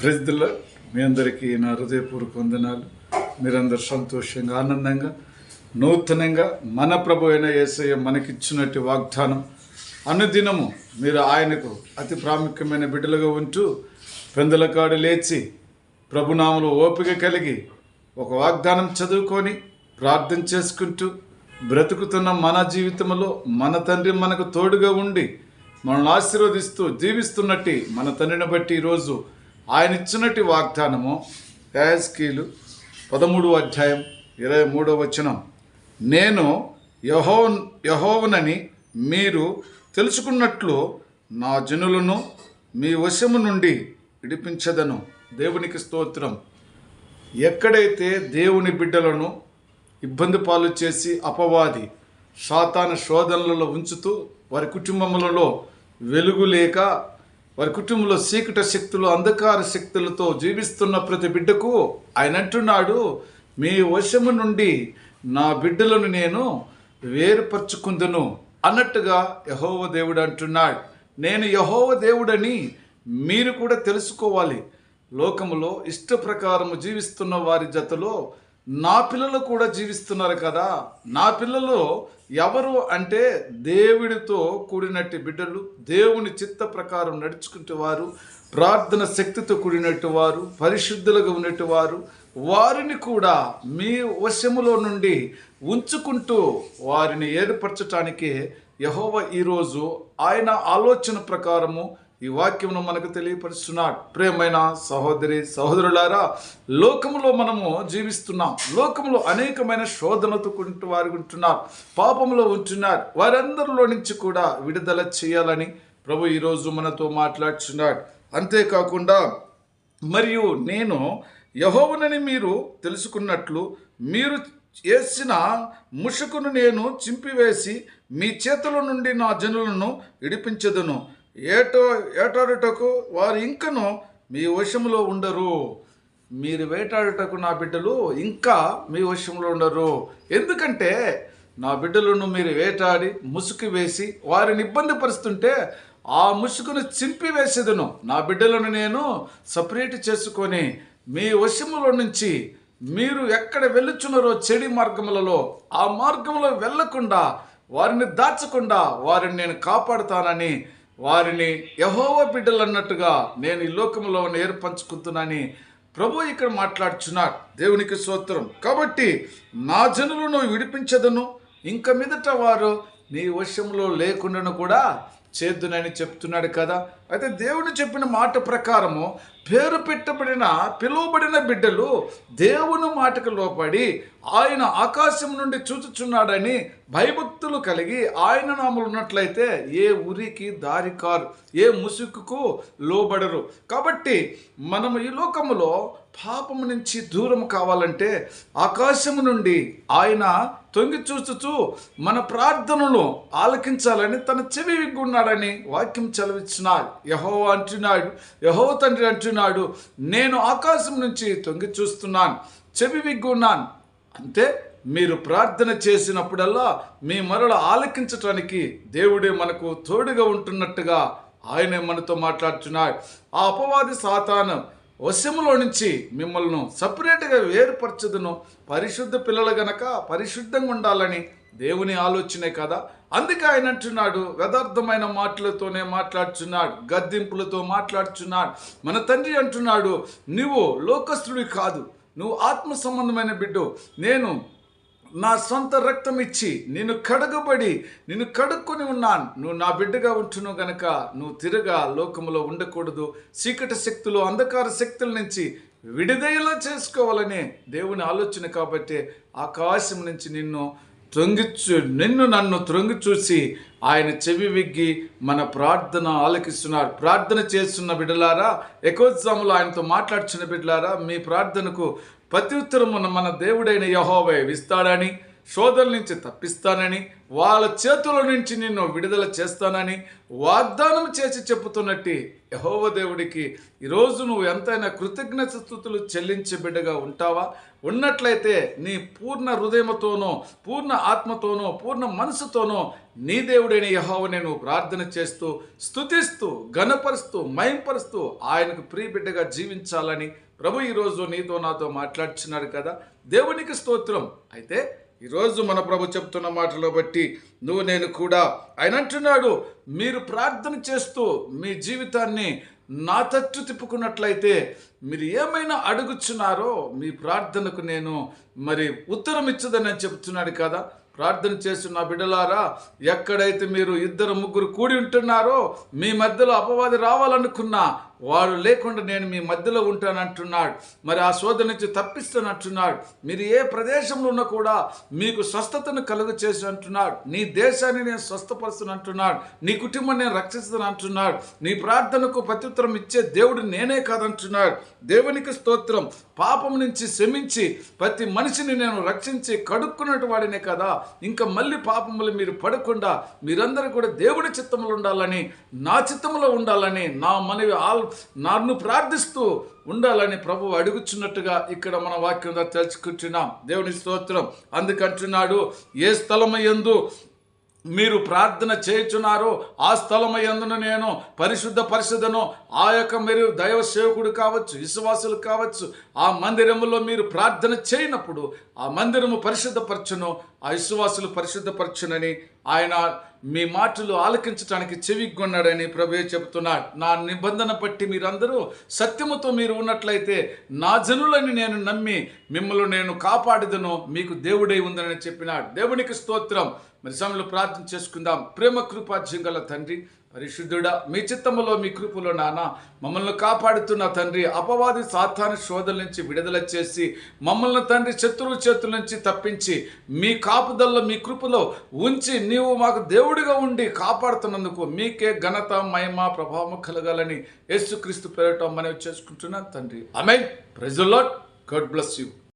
ప్రజల మీ అందరికీ నా హృదయపూర్వక వందనాలు. మీరందరూ సంతోషంగా ఆనందంగా నూతనంగా మన ప్రభు అయిన యేసయ్య మనకిచ్చినట్టు వాగ్దానం. అనుదినము మీరు ఆయనకు అతి ప్రాముఖ్యమైన బిడ్డలుగా ఉంటూ పెందలకాడు లేచి ప్రభునాములు ఓపిక కలిగి ఒక వాగ్దానం చదువుకొని ప్రార్థన చేసుకుంటూ బ్రతుకుతున్న మన జీవితంలో మన తండ్రి మనకు తోడుగా ఉండి మనల్ని ఆశీర్వదిస్తూ జీవిస్తున్నట్టు మన తండ్రిని బట్టి ఈరోజు ఆయన ఇచ్చినట్టు వాగ్దానము యాస్కీలు పదమూడు అధ్యాయం ఇరవై మూడో వచనం. నేను యహో యహోవనని మీరు తెలుసుకున్నట్లు నా జనులను మీ వశము నుండి విడిపించదను. దేవునికి స్తోత్రం. ఎక్కడైతే దేవుని బిడ్డలను ఇబ్బంది పాలు చేసి అపవాది శాతాన శోధనలలో ఉంచుతూ వారి కుటుంబములలో వెలుగు లేక వారి కుటుంబంలో చీకట శక్తులు అంధకార శక్తులతో జీవిస్తున్న ప్రతి బిడ్డకు ఆయన అంటున్నాడు మీ వశము నుండి నా బిడ్డలను నేను వేరుపరుచుకుందును అన్నట్టుగా యహోవ దేవుడు అంటున్నాడు. నేను యహోవ దేవుడని మీరు కూడా తెలుసుకోవాలి. లోకములో ఇష్ట ప్రకారము జీవిస్తున్న వారి జతలో నా పిల్లలు కూడా జీవిస్తున్నారు కదా. నా పిల్లలు ఎవరు అంటే దేవుడితో కూడినట్టు బిడ్డలు దేవుని చిత్త ప్రకారం నడుచుకుంటే వారు ప్రార్థన శక్తితో కూడినట్టు వారు పరిశుద్ధులుగా ఉన్నట్టు వారు వారిని కూడా మీ వశములో నుండి ఉంచుకుంటూ వారిని ఏర్పరచటానికి యహోవ ఈరోజు ఆయన ఆలోచన ప్రకారము ఈ వాక్యమును మనకు తెలియపరుస్తున్నాడు ప్రేమైన సహోదరి సహోదరులారా లోకములో మనము జీవిస్తున్నాం. లోకములో అనేకమైన శోధనతో కుంటూ వారు ఉంటున్నారు. పాపంలో ఉంటున్నారు. వారందరిలో నుంచి కూడా విడుదల చేయాలని ప్రభు ఈరోజు మనతో మాట్లాడుచున్నాడు. అంతేకాకుండా మరియు నేను యహోవనని మీరు తెలుసుకున్నట్లు మీరు చేసిన ముషుకును నేను చింపివేసి మీ చేతుల నుండి నా జనులను విడిపించదును. ఏటో ఏటాడుటకు వారు ఇంకను మీ వశములో ఉండరు. మీరు వేటాడుటకు నా బిడ్డలు ఇంకా మీ వశంలో ఉండరు. ఎందుకంటే నా బిడ్డలను మీరు వేటాడి ముసుగు వేసి వారిని ఇబ్బంది పరుస్తుంటే ఆ ముసుగును చింపివేసేదను. నా బిడ్డలను నేను సపరేట్ చేసుకొని మీ వశములో నుంచి మీరు ఎక్కడ వెళ్ళుచున్నారో చెడి మార్గములలో ఆ మార్గంలో వెళ్ళకుండా వారిని దాచకుండా వారిని నేను కాపాడుతానని వారిని యహోవ బిడ్డలు అన్నట్టుగా నేను ఈ లోకంలో ఏర్పంచుకుంటున్నానని ప్రభు ఇక్కడ మాట్లాడుచున్నాడు. దేవునికి స్తోత్రం. కాబట్టి నా జనులను విడిపించదను. ఇంక మీదట వారు నీ వశంలో లేకుండాను కూడా చేద్దునని చెప్తున్నాడు కదా. అయితే దేవుడు చెప్పిన మాట ప్రకారము పేరు పెట్టబడిన పిలువబడిన బిడ్డలు దేవుని మాటకు లోపడి ఆయన ఆకాశం నుండి చూచుచున్నాడని భయభక్తులు కలిగి ఆయన నామలు ఉన్నట్లయితే ఏ ఉరికి దారి కారు ఏ ముసుగుకు లోబడరు. కాబట్టి మనము ఈ లోకములో పాపము నుంచి దూరం కావాలంటే ఆకాశము నుండి ఆయన తొంగి చూచుచూ మన ప్రార్థనలు ఆలకించాలని తన చెవి విగ్గున్నాడని వాక్యం చదివిస్తున్నాడు యహో అంటున్నాడు యహో తండ్రి అంటున్నాడు నేను ఆకాశం నుంచి తొంగి చూస్తున్నాను చెవి విగ్గున్నాను. అంటే మీరు ప్రార్థన చేసినప్పుడల్లా మీ మరల ఆలకించటానికి దేవుడే మనకు తోడుగా ఉంటున్నట్టుగా ఆయనే మనతో మాట్లాడుతున్నాడు. ఆ అపవాది సాతానం వశములో నుంచి మిమ్మల్ని సపరేట్గా వేరుపరచదును పరిశుద్ధ పిల్లలు గనక పరిశుద్ధంగా ఉండాలని దేవుని ఆలోచనే కదా. అందుకే ఆయన అంటున్నాడు వ్యదార్థమైన మాటలతోనే మాట్లాడుచున్నాడు గద్దింపులతో మాట్లాడుచున్నాడు. మన తండ్రి అంటున్నాడు నువ్వు లోకస్తుడివి కాదు నువ్వు ఆత్మ సంబంధమైన బిడ్డు. నేను నా సొంత రక్తం ఇచ్చి నేను కడగబడి నేను కడుక్కొని ఉన్నాను. నువ్వు నా బిడ్డగా ఉంటును గనక నువ్వు తిరగా లోకంలో ఉండకూడదు. చీకటి శక్తులు అంధకార శక్తుల నుంచి విడుదల చేసుకోవాలనే దేవుని ఆలోచన కాబట్టి ఆకాశం నుంచి నిన్ను త్రొంగిచు నిన్ను నన్ను త్రొంగి చూసి ఆయన చెవి విగ్గి మన ప్రార్థన ఆలకిస్తున్నారు. ప్రార్థన చేస్తున్న బిడ్డలారా ఎకోజాములో ఆయనతో మాట్లాడుచున్న బిడ్డలారా మీ ప్రార్థనకు ప్రత్యుత్తరమున మన దేవుడైన యహోవే ఇస్తాడని శోధల నుంచి తప్పిస్తానని వాళ్ళ చేతుల నుంచి నిన్ను విడుదల చేస్తానని వాగ్దానం చేసి చెప్పుతున్నట్టు యహోవ దేవుడికి ఈరోజు నువ్వు ఎంతైనా కృతజ్ఞత స్థుతులు చెల్లించే బిడ్డగా ఉంటావా? ఉన్నట్లయితే నీ పూర్ణ హృదయముతోనో పూర్ణ ఆత్మతోనో పూర్ణ మనసుతోనో నీ దేవుడైన యహోవని నువ్వు ప్రార్థన చేస్తూ స్తుతిస్తూ ఘనపరుస్తూ మయంపరుస్తూ ఆయనకు ప్రియబిడ్డగా జీవించాలని ప్రభు ఈరోజు నీతో నాతో మాట్లాడుచున్నాడు కదా. దేవునికి స్తోత్రం. అయితే ఈరోజు మన ప్రభు చెప్తున్న మాటలో బట్టి నువ్వు నేను కూడా ఆయన అంటున్నాడు మీరు ప్రార్థన చేస్తూ మీ జీవితాన్ని నా తట్టు తిప్పుకున్నట్లయితే మీరు ఏమైనా అడుగుచున్నారో మీ ప్రార్థనకు నేను మరి ఉత్తరం ఇచ్చదని చెప్తున్నాడు కదా. ప్రార్థన చేస్తున్న బిడ్డలారా ఎక్కడైతే మీరు ఇద్దరు ముగ్గురు కూడి ఉంటున్నారో మీ మధ్యలో అపవాది రావాలనుకున్నా వాడు లేకుండా నేను మీ మధ్యలో ఉంటానంటున్నాడు. మరి ఆ శోధన నుంచి తప్పిస్తానంటున్నాడు. మీరు ఏ ప్రదేశంలో ఉన్నా కూడా మీకు స్వస్థతను కలుగు చేసి అంటున్నాడు నీ దేశాన్ని నేను స్వస్థపరుస్తున్నంటున్నాడు. నీ కుటుంబం నేను రక్షిస్తానంటున్నాడు నీ ప్రార్థనకు ప్రత్యుత్తరం ఇచ్చే దేవుడు నేనే కాదంటున్నాడు. దేవునికి స్తోత్రం. పాపం నుంచి శమించి ప్రతి మనిషిని నేను రక్షించి కడుక్కున్నట్టు వాడినే కదా. ఇంకా మళ్ళీ పాపములు మీరు పడకుండా మీరందరూ కూడా దేవుడి చిత్తంలో ఉండాలని నా చిత్తంలో ఉండాలని నా మనవి ఆల్ నన్ను ప్రార్థిస్తూ ఉండాలని ప్రభు అడుగుచున్నట్టుగా ఇక్కడ మన వాక్యం తెలుసుకుంటున్నాం దేవుని స్తోత్రం. అందుకంటున్నాడు ఏ స్థలమయందు మీరు ప్రార్థన చేయుచున్నారో ఆ స్థలమయందున నేను పరిశుద్ధ పరిశుద్ధను ఆ యొక్క మీరు దైవ సేవకుడు కావచ్చు విశ్వాసులు కావచ్చు ఆ మందిరములో మీరు ప్రార్థన చేయనప్పుడు ఆ మందిరము పరిశుద్ధపరచును ఆ విశ్వాసులు పరిశుద్ధపరచునని ఆయన మీ మాటలు ఆలకించడానికి చెవిగొన్నాడని ప్రభు చెబుతున్నాడు. నా నిబంధన బట్టి మీరందరూ సత్యముతో మీరు ఉన్నట్లయితే నా జనులని నేను నమ్మి మిమ్మల్ని నేను కాపాడదను మీకు దేవుడై ఉందని చెప్పినాడు. దేవునికి స్తోత్రం. మరి సమయంలో ప్రార్థన చేసుకుందాం. ప్రేమ కృపాజ్యం గల తండ్రి పరిశుద్ధుడా మీ చిత్తములో మీ కృపలో నాన్న మమ్మల్ని కాపాడుతున్న తండ్రి అపవాది సాతాన శోధల నుంచి విడుదల చేసి మమ్మల్ని తండ్రి శత్రువు చేతుల నుంచి తప్పించి మీ కాపుదల్లో మీ కృపలో ఉంచి నీవు మాకు దేవుడిగా ఉండి కాపాడుతున్నందుకు మీకే ఘనత మహిమ ప్రభావం కలగాలని యేసుక్రీస్తు పేరటం మనవి చేసుకుంటున్నాను తండ్రి. అమెన్ ప్రజల్లో గాడ్ బ్లెస్ యూ.